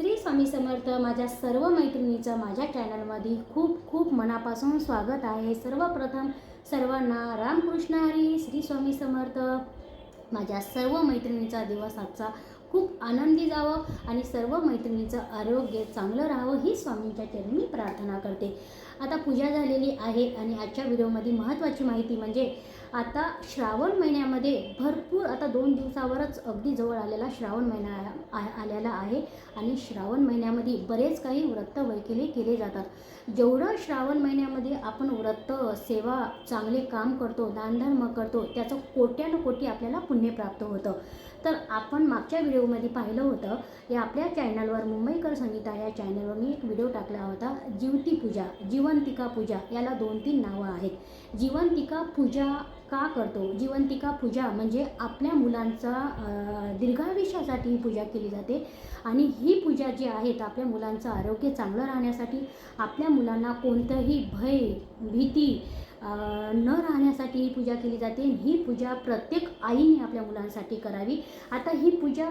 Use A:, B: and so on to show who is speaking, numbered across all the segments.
A: श्री स्वामी समर्थ माझ्या सर्व मैत्रिणीचं माझ्या चॅनलमध्ये खूप खूप मनापासून स्वागत आहे. सर्वप्रथम सर्वांना रामकृष्ण हरी श्री स्वामी समर्थ. माझ्या सर्व मैत्रिणीचा दिवस आजचा खूप आनंदी जावं आणि सर्व मैत्रिणीचं आरोग्य चांगलं राहावं ही स्वामींच्या चरणी मी प्रार्थना करते. आता पूजा झालेली आहे आणि आजच्या व्हिडिओमध्ये महत्त्वाची माहिती म्हणजे आता श्रावण महिन्यामध्ये भरपूर आता दोन दिवसावरच अगदी जवळ आलेला श्रावण महिना आ- आलेला आहे. आणि श्रावण महिन्यामध्ये बरेच काही व्रत वैकेले केले जातात. जेवढं श्रावण महिन्यामध्ये आपण व्रत सेवा चांगले काम करतो दानधर्म करतो त्याचं कोट्यानुकोटी आपल्याला पुण्य प्राप्त होतं. तर आपण मागच्या व्हिडिओमध्ये पाहिलं होतं या आपल्या चॅनलवर मुंबईकर संगीता या चॅनलवर मी एक व्हिडिओ टाकला होता जीवती पूजा जीवंतिका पूजा याला दोन तीन नावं आहेत. जीवंतिका पूजा का करतो? जीवंतिका पूजा म्हणजे आपल्या मुलांचा दीर्घायुष्यासाठी ही पूजा केली जाते आणि ही पूजा जी आहे तर आपल्या मुलांचं आरोग्य चांगलं राहण्यासाठी आपल्या मुलांना कोणतंही भय भीती न राहण्यासाठी ही पूजा केली जाते. ही पूजा प्रत्येक आईने आपल्या मुलांसाठी करावी. आता ही पूजा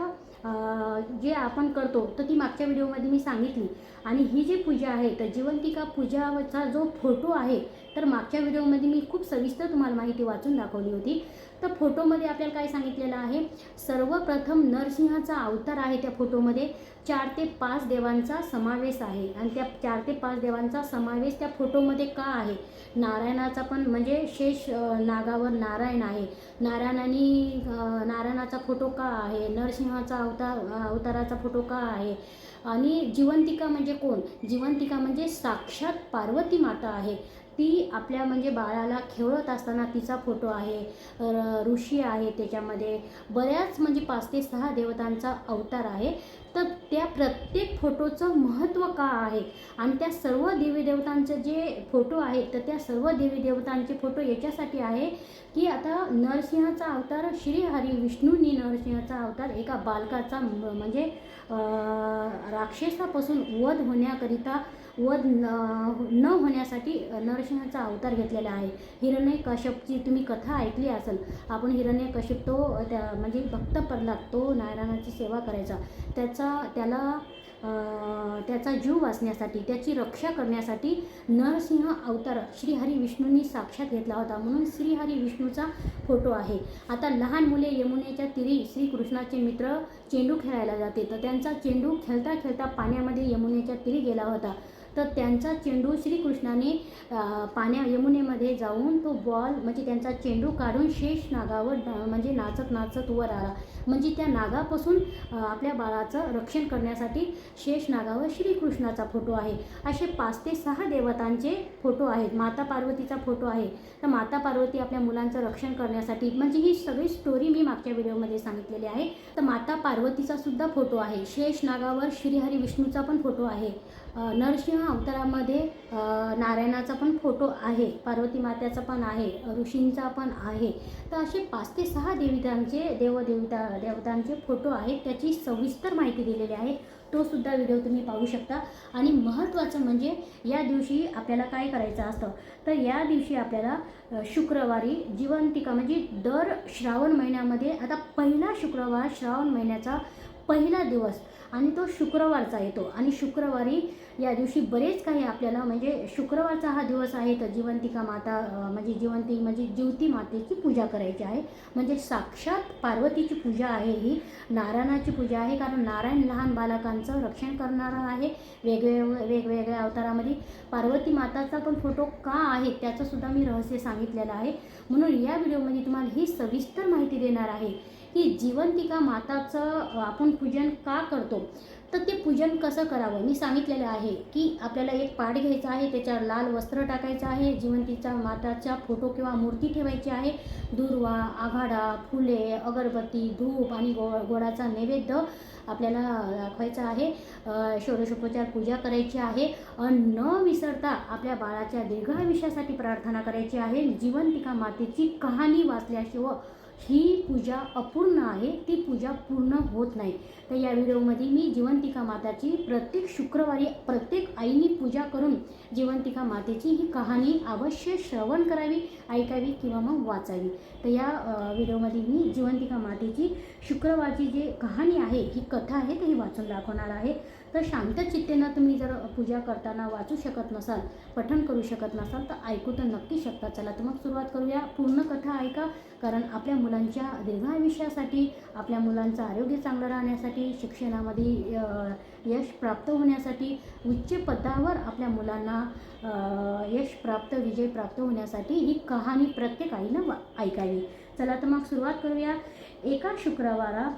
A: जे आपण करतो तर ती मागच्या व्हिडिओमध्ये मी सांगितली. आणि ही जी पूजा आहे तर जीवंतिका पूजाचा जो फोटो आहे तर मागच्या व्हिडिओमध्ये मी खूप सविस्तर तुम्हाला माहिती वाचून दाखवली होती. तर फोटोमध्ये आपल्याला काय सांगितलेलं आहे? सर्वप्रथम नरसिंहाचा अवतार आहे त्या फोटोमध्ये. चार ते पाच देवांचा समावेश आहे. आणि त्या चार ते पाच देवांचा समावेश त्या फोटोमध्ये का आहे? नारायणाचा पण म्हणजे शेष नागावर नारायण आहे. नारायणाने नारायणाचा फोटो का आहे? नरसिंहाचा अवतार अवताराचा फोटो का आहे? आणि जिवंतिका म्हणजे कोण? जिवंतिका म्हणजे साक्षात पार्वती माता आहे. ती आपल्या म्हणजे बाळाला खेळत असताना तिचा फोटो आहे. ऋषी आहे त्याच्यामध्ये. बऱ्याच म्हणजे पाच ते सहा देवतांचा अवतार आहे. तर त्या प्रत्येक फोटोचं महत्त्व का आहे? आणि त्या सर्व देवीदेवतांचं जे फोटो आहेत तर त्या सर्व देवीदेवतांचे फोटो याच्यासाठी आहे की आता नरसिंहाचा अवतार श्री हरी विष्णूंनी नरसिंहाचा अवतार एका बालकाचा म्हणजे राक्षसापासून वध होण्याकरिता वध न हो-, न होण्यासाठी नरसिंहाचा अवतार घेतलेला आहे. हिरण्य कश्यपची तुम्ही कथा ऐकली असेल आपण हिरण्य कश्यप तो त्या म्हणजे भक्त प्रल्हाद तो नारायणाची सेवा करायचा. त्याचा त्याला त्याचा जीव वाचण्यासाठी त्याची रक्षा करण्यासाठी नरसिंह अवतार श्रीहरी विष्णूंनी साक्षात घेतला होता. म्हणून श्रीहरी विष्णूचा फोटो आहे. आता लहान मुले यमुनेच्या तिरी श्रीकृष्णाचे मित्र चेंडू खेळायला जाते. तर त्यांचा चेंडू खेळता खेळता पाण्यामध्ये यमुनेच्या तिरी गेला होता. तर त्यांचा चेंडू श्रीकृष्णाने पाण्या यमुनेमध्ये जाऊन तो बॉल म्हणजे त्यांचा चेंडू काढून शेष नागावर म्हणजे नाचत नाचत वर आला. म्हणजे त्या नागापासून आपल्या बाळाचं रक्षण करण्यासाठी शेष नागावर श्रीकृष्णाचा फोटो आहे. असे पाच ते सहा देवतांचे फोटो आहेत. माता पार्वतीचा फोटो आहे. तर माता पार्वती आपल्या मुलांचं रक्षण करण्यासाठी म्हणजे ही सगळी स्टोरी मी मागच्या व्हिडिओमध्ये सांगितलेली आहे. तर माता पार्वतीचा सुद्धा फोटो आहे. शेष नागावर श्रीहरी विष्णूचा पण फोटो आहे. नरसिंह अवतारामध्ये नारायणाचा पण फोटो आहे पार्वती मात्याचा पण आहे ऋषींचा पण आहे. तर असे पाच ते सहा देवितांचे देवदेवता देवतांचे फोटो आहेत त्याची सविस्तर माहिती दिलेली आहे. तो सुद्धा व्हिडिओ तुम्ही पाहू शकता. आणि महत्त्वाचं म्हणजे या दिवशी आपल्याला काय करायचं असतं? तर या दिवशी आपल्याला शुक्रवारी जीवंतिका म्हणजे दर श्रावण महिन्यामध्ये आता पहिला शुक्रवार श्रावण महिन्याचा पहिला दिवस. आणि तो शुक्रवारचा येतो. आणि शुक्रवारी या दिवशी बरेच काही आपल्याला म्हणजे शुक्रवारचा हा दिवस आहे तर जिवंतिका माता म्हणजे जिवंती म्हणजे जीवती मातेची पूजा करायची आहे. म्हणजे साक्षात पार्वतीची पूजा आहे ही नारायणाची पूजा आहे कारण नारायण लहान बालकांचं रक्षण करणारा आहे. वेगवेगळ्या वेगवेगळ्या अवतारामध्ये पार्वती माताचा पण फोटो का आहे त्याचंसुद्धा मी रहस्य सांगितलेलं आहे. म्हणून या व्हिडिओमध्ये तुम्हाला ही सविस्तर माहिती देणार आहे की जिवंतिका माताचं आपण पूजन का करतो? तर ते पूजन कसं करावं? मी सांगितलेलं आहे की आपल्याला एक पाट घ्यायचा आहे त्याच्यावर लाल वस्त्र टाकायचं आहे जिवंतीचा माताचा फोटो किंवा मूर्ती ठेवायची आहे. दुर्वा आघाडा फुले अगरबत्ती धूप आणि गो गोडाचा नैवेद्य आपल्याला दाखवायचा आहे. षोडशोपचार पूजा करायची आहे. न विसरता आपल्या बाळाच्या दीर्घायुष्यासाठी प्रार्थना करायची आहे. जिवंतिका मातेची कहाणी वाचल्याशिवाय ही पूजा अपूर्ण आहे ती पूजा पूर्ण होत नाही. तर या व्हिडिओमध्ये मी जिवंतिका माताची प्रत्येक शुक्रवारी प्रत्येक आईनी पूजा करून जिवंतिका मातेची ही कहाणी अवश्य श्रवण करावी ऐकावी किंवा मग वाचावी. तर या व्हिडिओमध्ये मी जिवंतिका मातेची शुक्रवारची जी कहाणी आहे ही कथा आहे ती वाचून दाखवणार आहे. तर शांत चित्तेनं तुम्ही जर पूजा करताना वाचू शकत नसाल पठण करू शकत नसाल तर ऐकू तर नक्की शकता. चला तर मग सुरुवात करूया. पूर्ण कथा ऐका कारण आपल्या मुलांच्या दीर्घायुष्यासाठी आपल्या मुलांचं आरोग्य चांगलं राहण्यासाठी शिक्षणामध्ये यश प्राप्त होण्यासाठी उच्च पदावर आपल्या मुलांना यश प्राप्त विजय प्राप्त होण्यासाठी ही कहाणी प्रत्येक आईनं वा ऐकावी. चला तर मग सुरुवात करूया. एका शुक्रवारा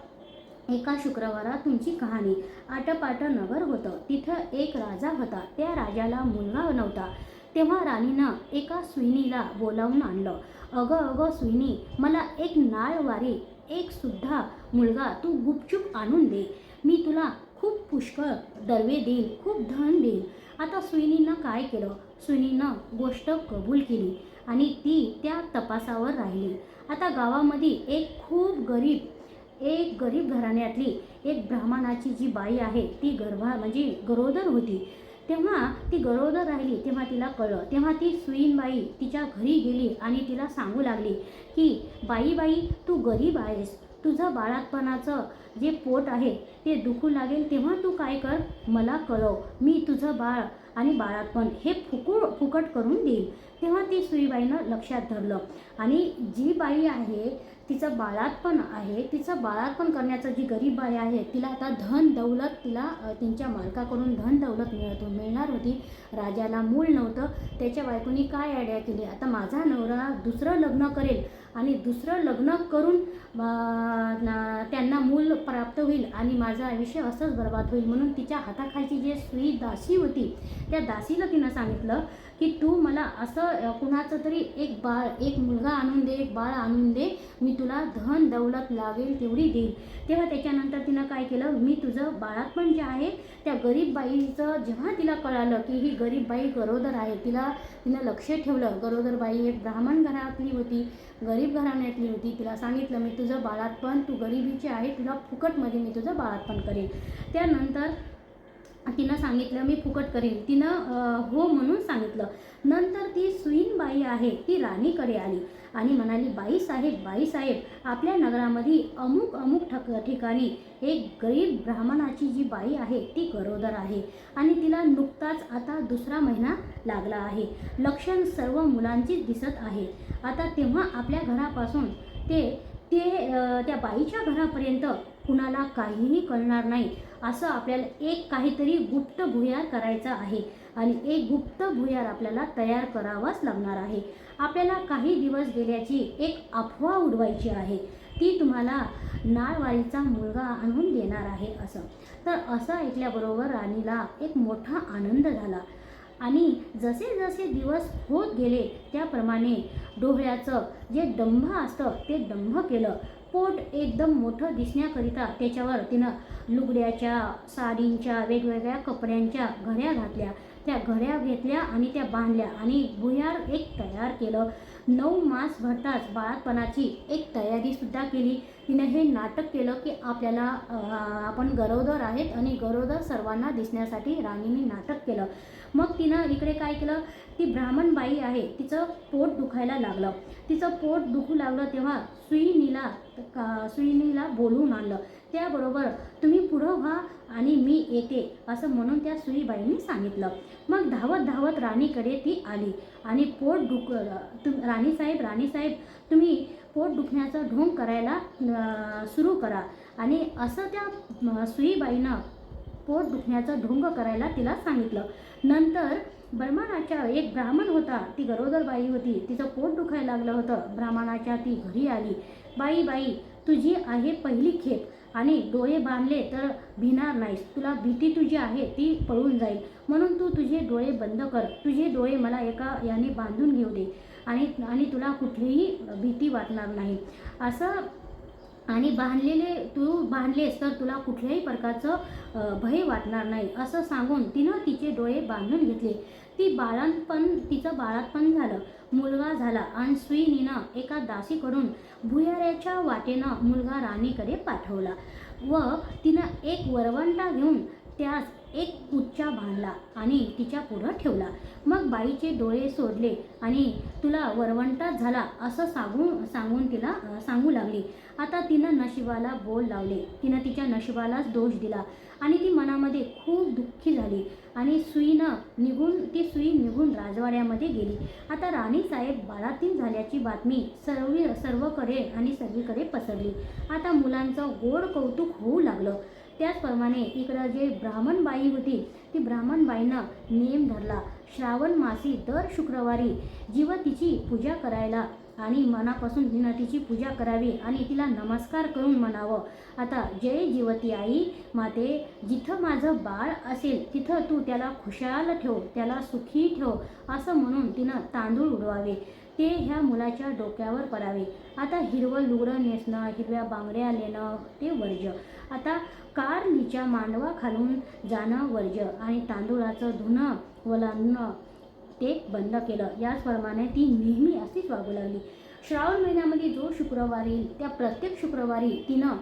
A: एका शुक्रवारात तुमची कहाणी आटपाट नगर होतं. तिथं एक राजा होता. त्या राजाला मुलगा नव्हता. तेव्हा राणीनं एका सुईनीला बोलावून आणलं. अगं अगं सुईनी मला एक नाळवारी एक सुद्धा मुलगा तू गुपचूप आणून दे. मी तुला खूप पुष्कळ दरवे देईन खूप धन देईन. आता सुईनीनं काय केलं? सुईनीनं गोष्ट कबूल केली आणि ती त्या तपासावर राहिली. आता गावामध्ये एक खूप गरीब एक गरीब घराण्यातली एक ब्राह्मणाची जी बाई आहे ती गर्भा म्हणजे गरोदर होती. तेव्हा ती गरोदर राहिली तेव्हा तिला कळलं. तेव्हा ती सुईनबाई तिच्या घरी गेली आणि तिला सांगू लागली की बाई बाई तू गरीब आहेस. तुझं बाळातपणाचं जे पोट आहे ते दुखू लागेल. तेव्हा तू काय कर? मला कळव. मी तुझं बाळ आणि बाळातपण हे फुकू फुकट करून देईल तेव्हा ती सुईबाईनं लक्षात धरलं. आणि जी बाई आहे तिचं बाळातपण आहे तिचं बाळातपण करण्याचं जी गरीब बाई आहे तिला आता धन दौलत तिला तिच्या त्यांच्या मालकाकडून धन दौलत मिळत मिळणार होती. राजाला मूल नव्हतं. त्याच्या बायकोनी काय आयडिया केली? आता माझा नवरा दुसरं लग्न करेल आणि दुसरं लग्न करून त्यांना मूल प्राप्त होईल आणि माझं आयुष्य असंच बर्बाद होईल म्हणून तिच्या हाताखालची जी सुई दासी होती त्या दासीला तिनं सांगितलं की तू मला असं कुणाचं तरी एक बाळ एक मुलगा आणून दे एक बाळ आणून दे मी तुला धन दौलत लागेल तेवढी देईल. तेव्हा त्याच्यानंतर तिनं काय केलं मी तुझं बाळातपण जे आहे त्या गरीब बाईचं जेव्हा तिला कळालं की ही गरीब बाई गरोदर आहे तिला तिनं लक्ष ठेवलं. गरोदर बाई एक ब्राह्मण घरातली होती गरीब घराण्यातली होती. तिला सांगितलं मी तुझं बाळातपण तू गरिबीची आहे तुला फुकटमध्ये मी तुझं बाळातपण करेन त्यानंतर तिनं सांगितलं मी फुकट करेन. तिनं हो म्हणून सांगितलं. नंतर ती सुईन बाई आहे ती राणीकडे आली आणि म्हणाली बाई साहेब बाई साहेब आपल्या नगरामध्ये अमुक अमुक ठक ठिकाणी एक गरीब ब्राह्मणाची जी बाई आहे ती गरोदर आहे आणि तिला नुकताच आता दुसरा महिना लागला आहे. लक्षण सर्व मुलांचीच दिसत आहे. आता तेव्हा आपल्या घरापासून ते ते त्या बाईच्या घरापर्यंत कुणाला काहीही कळणार नाही. असं आपल्याला एक काहीतरी गुप्त भुयार करायचा आहे. आणि एक गुप्त भुयार आपल्याला तयार करावाच लागणार आहे. आपल्याला काही दिवस गेल्याची एक अफवा उडवायची आहे. ती तुम्हाला नाळवारीचा मुलगा आणून देणार आहे असं. तर असं ऐकल्याबरोबर राणीला एक मोठा आनंद झाला. आणि जसे जसे दिवस होत गेले त्याप्रमाणे डोळ्याचं जे दंभ असतं ते दंभ केलं. पोट एकदम मोठं दिसण्याकरिता त्याच्यावर तिनं लुगड्याच्या साडींच्या वेगवेगळ्या कपड्यांच्या घड्या घातल्या. त्या घड्या घेतल्या आणि त्या बांधल्या आणि भुयार एक तयार केलं. नऊ मास भरताच बाळपणाची एक तयारीसुद्धा केली. तिनं हे नाटक केलं की आपल्याला आपण गरोदर आहेत आणि गरोदर सर्वांना दिसण्यासाठी राणीने नाटक केलं. मग तिनं इकडे काय केलं? ती ब्राह्मण बाई आहे तिचं पोट दुखायला लागलं. तिचं पोट दुखू लागलं तेव्हा सुईनीला का सुईनीला बोलवून आणलं. त्याबरोबर तुम्ही पुढं व्हा आणि मी येते असं म्हणून त्या सुईबाईंनी सांगितलं. मग धावत धावत राणीकडे ती आली आणि पोट दुख तुम राणीसाहेब राणीसाहेब तुम्ही पोट दुखण्याचा ढोंग करायला सुरू करा. आणि असं त्या सुईबाईनं पोट दुखण्याचं ढोंग करायला तिला सांगितलं. नंतर ब्राह्मणाच्या एक ब्राह्मण होता ती गरोदर बाई होती. तिचं पोट दुखायला लागलं होतं. ब्राह्मणाच्या ती घरी आली. बाई बाई तुझी आहे पहिली खेप आणि डोळे बांधले तर भिणार नाहीस. तुला भीती तुझी आहे ती पळून जाईल. म्हणून तू तुझे डोळे बंद कर. तुझे डोळे मला एका याने बांधून घेऊ दे आणि आणि तुला कुठलीही भीती वाटणार नाही. असं आणि बांधलेले तू बांधलेस तर तुला कुठल्याही प्रकारचं भय वाटणार नाही असं सांगून तिनं तिचे डोळे बांधून घेतले. ती बाळांतपण तिचं बाळातपण झालं. मुलगा झाला आणि सुईनीनं एका दासीकडून भुयाऱ्याच्या वाटेनं मुलगा राणीकडे पाठवला. व तिनं एक वरवंटा घेऊन त्यास एक उच्चा बांधला आणि तिच्या पुढं ठेवला. मग बाईचे डोळे सोडले आणि तुला वरवंटा झाला असं सांगून सांगून तिला सांगू लागली. आता तिनं नशिबाला बोल लावले. तिनं तिच्या नशिबालाच दोष दिला आणि ती मनामध्ये खूप दुःखी झाली आणि सुईनं निघून ती सुई निघून राजवाड्यामध्ये गेली. आता राणीसाहेब बाळातीन झाल्याची बातमी सर्व सर्वकडे आणि सर्वीकडे पसरली. आता मुलांचं गोड कौतुक होऊ लागलं. त्याचप्रमाणे इकडं जे ब्राह्मण बाई होती ती ब्राह्मण बाईनं नियम धरला. श्रावण मासी दर शुक्रवारी जीवतीची पूजा करायला आणि मनापासून तिनं तिची पूजा करावी आणि तिला नमस्कार करून म्हणावं आता जय जीवती आई माते जिथं माझं बाळ असेल तिथं तू त्याला खुशाल ठेव त्याला सुखी ठेव असं म्हणून तिनं तांदूळ उडवावे. ते ह्या मुलाच्या डोक्यावर पडावे. आता हिरवं लुगडं नेसणं हिरव्या बांगड्या लेणं ते वर्ज आता कारलीच्या मांडवा खालून जाणं वर्ज आणि तांदूळाचं धुणं वलांडणं ते बंद केलं. याचप्रमाणे ती नेहमी अशीच वागू लागली. श्रावण महिन्यामध्ये जो शुक्रवारी त्या प्रत्येक शुक्रवारी तिनं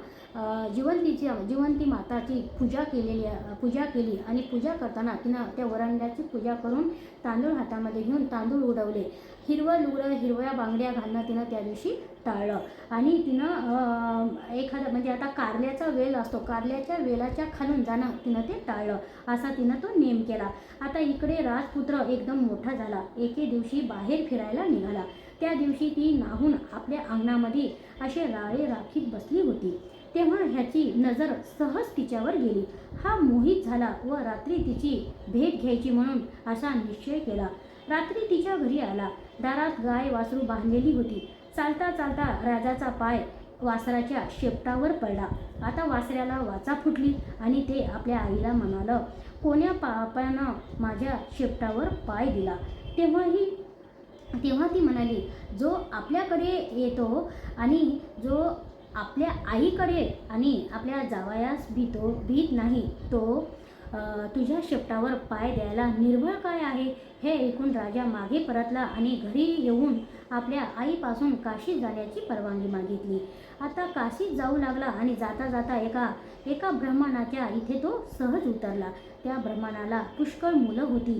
A: जिवंतीची जिवंती माताची पूजा केलेली पूजा केली आणि पूजा करताना तिनं त्या वरांड्याची पूजा करून तांदूळ हातामध्ये घेऊन तांदूळ उडवले. हिरवं लुगडं हिरव्या बांगड्या घालणं तिनं त्या दिवशी टाळलं. आणि तिनं एखादा म्हणजे आता कारल्याचा वेल असतो कारल्याच्या वेलाच्या खालून जाणं तिनं ते टाळलं. असा तिनं तो नेम केला. आता इकडे राजपुत्र एकदम मोठा झाला. एके दिवशी बाहेर फिरायला निघाला. त्या दिवशी ती नाहून आपल्या अंगणामध्ये असे राळे राखीत बसली होती. तेव्हा ह्याची नजर सहज तिच्यावर गेली. हा मोहित झाला व रात्री तिची भेट घ्यायची म्हणून असा निश्चय केला. रात्री तिच्या घरी आला. दारात गाय वासरू बांधलेली होती. चालता चालता राजाचा पाय वासराच्या शेपटावर पडला. आता वासऱ्याला वाचा फुटली आणि ते आपल्या आईला म्हणालं कोण्या पापानं माझ्या शेपटावर पाय दिला? तेव्हाही तेव्हा ती म्हणाली जो आपल्याकडे येतो आणि जो आपल्या आईकडे आणि आपल्या जावयास भीतो भीत नाही. तो तुझ्या शेपटावर पाय द्यायला निर्भळ काय आहे? हे ऐकून राजा मागे परतला आणि घरी येऊन आपल्या आईपासून काशीत जाण्याची परवानगी मागितली. आता काशीत जाऊ लागला आणि जाता जाता एका एका ब्रह्माणाच्या इथे तो सहज उतरला. त्या ब्रह्माणाला पुष्कळ मुलं होती.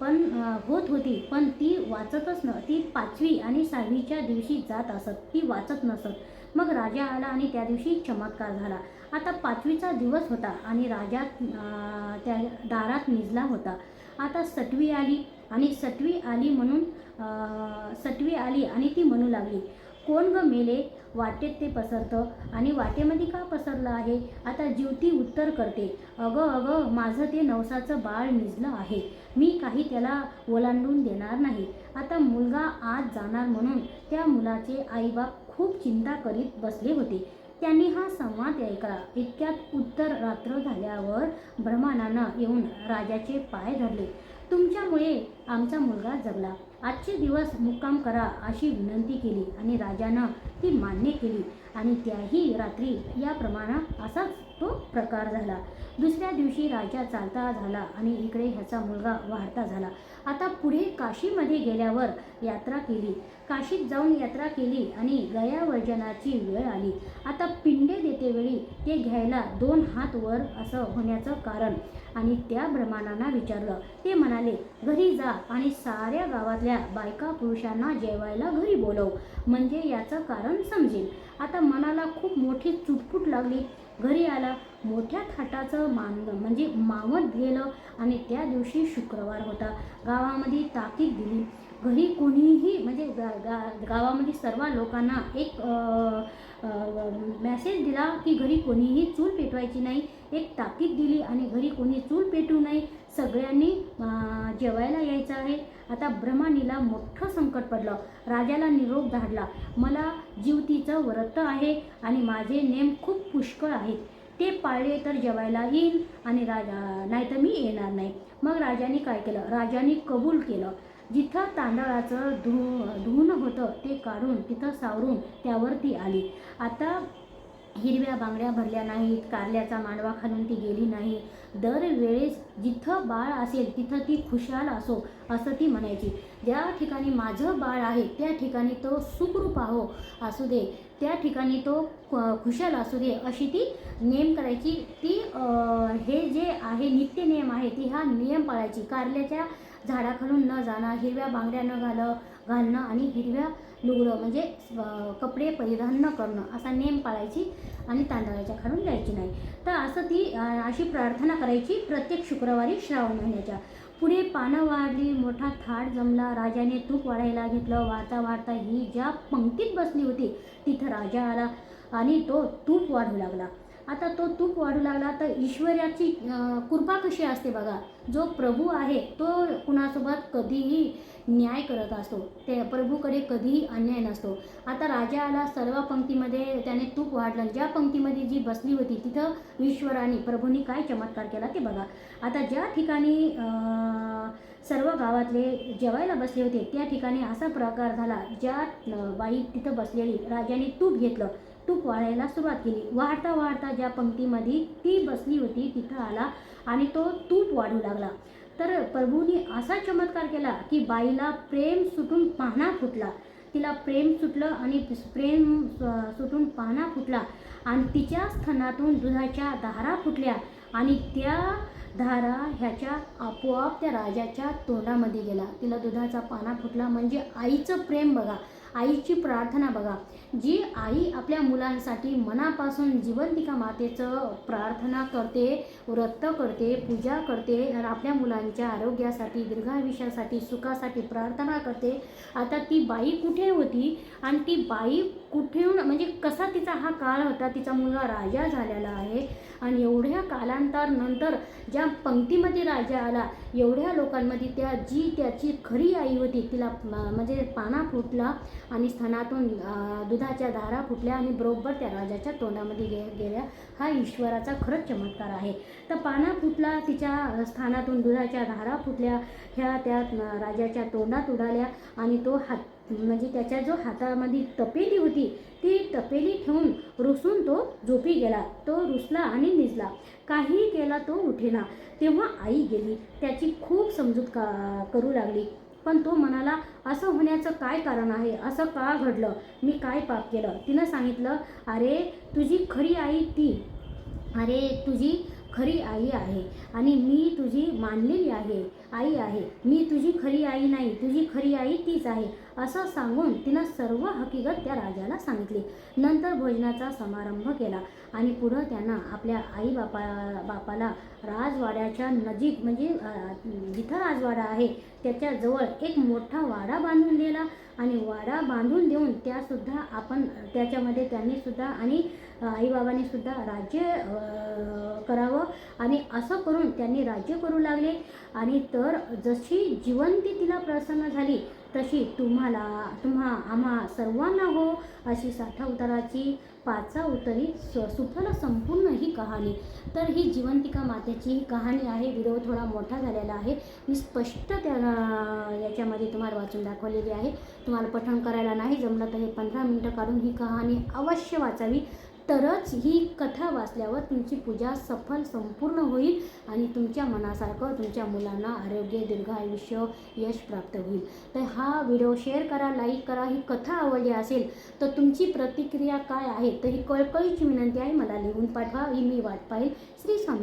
A: पण होत होती पण ती वाचतच न ती पाचवी आणि सहावीच्या दिवशी जात असत. ती वाचत नसत. मग राजा आला आणि त्या दिवशी चमत्कार झाला. आता पाचवीचा दिवस होता आणि राजा त्या दारात निजला होता. आता सटवी आली आणि सटवी आली म्हणून सटवी आली आणि ती म्हणू लागली कोण ग मेले? वाटेत ते पसरतं. आणि वाटेमध्ये का पसरलं आहे? आता जीवती उत्तर करते अगं अगं माझं ते नवसाचं बाळ निजलं आहे. मी काही त्याला ओलांडून देणार नाही. आता मुलगा आज जाणार म्हणून त्या मुलाचे आईबाप खूप चिंता करीत बसले होते. त्यांनी हा संवाद ऐकला. इतक्यात उत्तर रात्र झाल्यावर ब्रह्मानानं येऊन राजाचे पाय धरले. तुमच्यामुळे आमचा मुलगा जगला. आजचे दिवस मुक्काम करा अशी विनंती केली आणि राजानं ती मान्य केली. आणि त्याही रात्री याप्रमाणे असाच तो प्रकार झाला. दुसऱ्या दिवशी राजा चालता झाला आणि इकडे ह्याचा मुलगा वाढता झाला. आता पुढे काशीमध्ये गेल्यावर यात्रा केली. काशीत जाऊन यात्रा केली आणि गयावर्जनाची वेळ आली. आता पिंडे देतेवेळी ते घ्यायला दोन हात वर असं होण्याचं कारण. आणि त्या ब्रह्मानांना विचारलं. ते म्हणाले घरी जा आणि साऱ्या गावातल्या बायका पुरुषांना जेवायला घरी बोलव. म्हणजे याचं कारण समजेल. आता मनाला खूप मोठी चुटपुट लागली. घरी आला मोठ्या थाटाचं मान म्हणजे मावत गेलं आणि त्या दिवशी शुक्रवार होता. गावामध्ये ताकीद दिली. घरी कोणीही म्हणजे गा गा गावामध्ये सर्व लोकांना एक मेसेज दिला की घरी कोणीही चूल पेटवायची नाही. एक ताकीद दिली आणि घरी कोणी चूल पेटू नये सगळ्यांनी जेवायला यायचं आहे. आता ब्रह्मानीला मोठं संकट पडलं. राजाला निरोप धाडला. मला जीवतीचं व्रत आहे आणि माझे नेम खूप पुष्कळ आहेत. ते पाळले तर जेवायला येईल आणि राजा नाही तर मी येणार नाही. मग राजाने काय केलं? राजाने कबूल केलं. जिथं तांदळाचं धु धुणं होतं ते काढून तिथं सावरून त्यावर ती आली. आता हिरव्या बांगड्या भरल्या नाहीत कारल्याचा मांडवा खालून ती गेली नाही. दरवेळेस जिथं बाळ असेल तिथं ती खुशाल असो असं ती म्हणायची. ज्या ठिकाणी माझं बाळ आहे त्या ठिकाणी तो सुखरूप आहो असू दे. त्या ठिकाणी तो ख- खुशाल असू दे अशी ती नेम करायची. ती हे जे आहे नित्य नियम आहे ती हा नियम पाळायची. कारल्याच्या झाडाखालून न जाणं हिरव्या बांगड्या न घाल घालणं आणि हिरव्या लुगडं म्हणजे कपडे परिधान न करणं असा नेम पाळायची आणि तांदळाच्या खालून जायची नाही. तर असं ती अशी प्रार्थना करायची प्रत्येक शुक्रवारी श्रावण महिन्याच्या. पुढे पानं वाढली मोठा थाट जमला राजाने तूप वाढायला घेतलं वाढता वाढता ही ज्या पंक्तीत बसली होती तिथं राजा आला आणि तो तूप वाढू लागला. आता तो तूप वाढू लागला तर ईश्वराची कृपा कशी असते बघा. जो प्रभू आहे तो कुणासोबत कधीही न्याय करत असतो. ते प्रभूकडे कधीही अन्याय नसतो. आता राजा आला सर्व पंक्तीमध्ये त्याने तूप वाढलं. ज्या पंक्तीमध्ये जी बसली होती तिथं ईश्वराने प्रभूंनी काय चमत्कार केला ते बघा. आता ज्या ठिकाणी सर्व गावातले जेवायला बसले होते त्या ठिकाणी असा प्रकार झाला ज्या बाई तिथं बसलेली राजाने तूप घेतलं. तूप वाळायला सुरुवात केली. वाढता वाढता ज्या पंक्तीमध्ये ती बसली होती तिथं आला आणि तो तूप वाढू लागला. तर प्रभूंनी असा चमत्कार केला की बाईला प्रेम सुटून पाहणा फुटला. तिला प्रेम सुटलं आणि प्रेम सुटून पाहणा फुटला. आणि तिच्या स्थानातून दुधाच्या धारा फुटल्या आणि त्या धारा ह्याच्या आपोआप त्या राजाच्या तोंडामध्ये गेला. तिला दुधाचा पाना फुटला म्हणजे आईचं प्रेम बघा. आईची प्रार्थना बघा. जी आई आपल्या मुलांसाठी मनापासून जिवंतिका मातेचं प्रार्थना करते व्रत करते पूजा करते आणि आपल्या मुलांच्या आरोग्यासाठी दीर्घायुष्यासाठी सुखासाठी प्रार्थना करते. आता ती बाई कुठे होती आणि ती बाई कुठेहून म्हणजे कसा तिचा हा काळ होता तिचा मुलगा राजा झालेला आहे. आणि एवढ्या कालांतर नंतर ज्या पंक्तीमध्ये राजा आला एवढ्या लोकांमध्ये त्या जी त्याची खरी आई होती तिला म्हणजे पाना फुटला आणि स्थानातून दुधाच्या धारा फुटल्या आणि बरोबर त्या राजाच्या तोंडामध्ये गे गेल्या. हा ईश्वराचा खरंच चमत्कार आहे. तर पाना फुटला तिच्या स्थानातून दुधाच्या धारा फुटल्या ह्या त्या राजाच्या तोंडात उडाल्या आणि तो हात म्हणजे त्याच्या जो हातामध्ये तपेली होती ती तपेली ठेवून रुसून तो झोपी गेला. तो रुसला आणि निजला. काही केला तो उठेना. तेव्हा आई गेली. त्याची खूप समजूत का करू लागली. पण तो म्हणाला असं होण्याचं काय कारण आहे? असं का घडलं? मी काय पाप केलं? तिनं सांगितलं अरे तुझी खरी आई ती. अरे तुझी खरी आई आहे आणि मी तुझी मानलेली आहे आई आहे. मी तुझी खरी आई नाही तुझी खरी आई तीच आहे असं सांगून तिनं सर्व हकीकत त्या राजाला सांगितली. नंतर भोजनाचा समारंभ केला आणि पुढं त्यांना आपल्या आई बापा बापाला राजवाड्याच्या नजीक म्हणजे जिथं राजवाडा आहे त्याच्याजवळ एक मोठा वाडा बांधून दिला आणि वाडा बांधून देऊन त्यासुद्धा आपण त्याच्यामध्ये त्यांनीसुद्धा आणि आईबाबांनी सुद्धा राज्य करावं. आणि असं करून त्यांनी राज्य करू लागले. आणि तर जशी जिवंती तिला प्रसन्न झाली तशी तुम्हाला तुम्हा आम्हा सर्वांना हो अशी साठा उताराची पाचा उतरी स सुफल संपूर्ण ही कहाणी. तर ही जिवंतिका मातेची ही कहाणी आहे. व्हिडिओ थोडा मोठा झालेला आहे. मी स्पष्ट त्या याच्यामध्ये तुम्हाला वाचून दाखवलेली आहे. तुम्हाला पठण करायला नाही जमलं तर हे पंधरा मिनटं काढून ही कहाणी अवश्य वाचावी. तरच ही कथा वाचल्यावर तुमची पूजा सफल संपूर्ण होईल आणि तुमच्या मनासारखं तुमच्या मुलांना आरोग्य दीर्घ आयुष्य यश प्राप्त होईल. तर हा व्हिडिओ शेअर करा लाईक करा ही कथा आवडली असेल तर तुमची प्रतिक्रिया काय आहे? तर ही कळकळीची विनंती आहे मला लिहून पाठवा ही मी वाट पाहिल. श्री स्वामी